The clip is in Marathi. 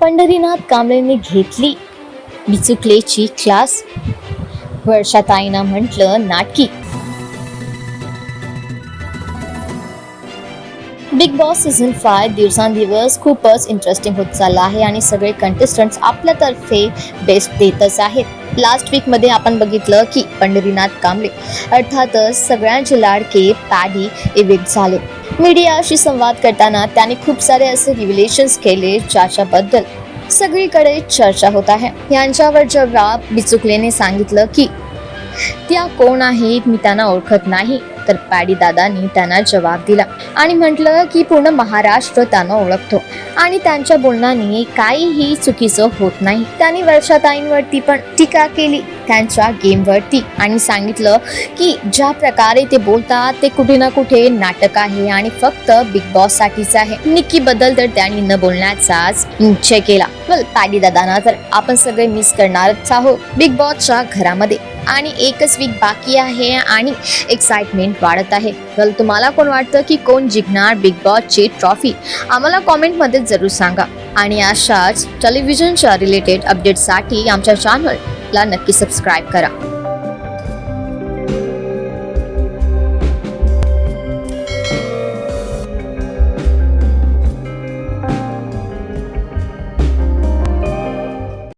पंढरीनाथ कांबळेने घेतली. बिचुकलेची क्लास. वर्षाताईनं म्हटलं नाटकी. बिग बॉस सीझन फाय दिवसांदिवस खूपच इंटरेस्टिंग होत चालला आहे आणि सगळे कंटेस्टंट्स आपल्यातर्फे बेस्ट देतच आहेत. लास्ट वीकमध्ये आपण बघितलं की पंढरीनाथ कांबळे अर्थातच सगळ्यांचे लाडके पॅडी इव्हिक्ट झाले. मीडियाशी संवाद करताना त्याने खूप सारे असे रिव्हिलेशन्स केले ज्याच्याबद्दल सगळीकडे चर्चा होत आहे. यांच्यावर जेव्हा बिचुकलेने सांगितलं की त्या कोण आहेत मी त्यांना ओळखत नाही. तर पॅडीदादांनी त्यांना जवाब दिला आणि म्हटलं की पूर्ण महाराष्ट्र त्यांना ओळखतो. आणि त्यांच्या बोलण्याने काहीही चुकीचं होत नाही. त्यांनी वर्षाताईंवरती पण टीका केली त्यांच्या गेमवरती. आणि सांगितलं की ज्या प्रकारे ते बोलतात ते कुठे ना कुठे नाटक आहे आणि फक्त बिग बॉस साठीच आहे. निक्की बद्दल तर त्यांनी न बोलण्याचाच निश्चय केला. वेल पॅडी दादांना तर आपण सगळे मिस करणारच आहोत. बिग बॉसच्या घरामध्ये. आणि एकच वीक बाकी आहे आणि एक्साइटमेंट वाढत आहे. वेल तुम्हाला कोण वाटतं की कोण जिंकणार बिग बॉसची ट्रॉफी आम्हाला कॉमेंटमध्ये जरूर सांगा. आणि अशाच टेलिव्हिजनच्या रिलेटेड अपडेटसाठी आमच्या चॅनलला नक्की सबस्क्राईब करा.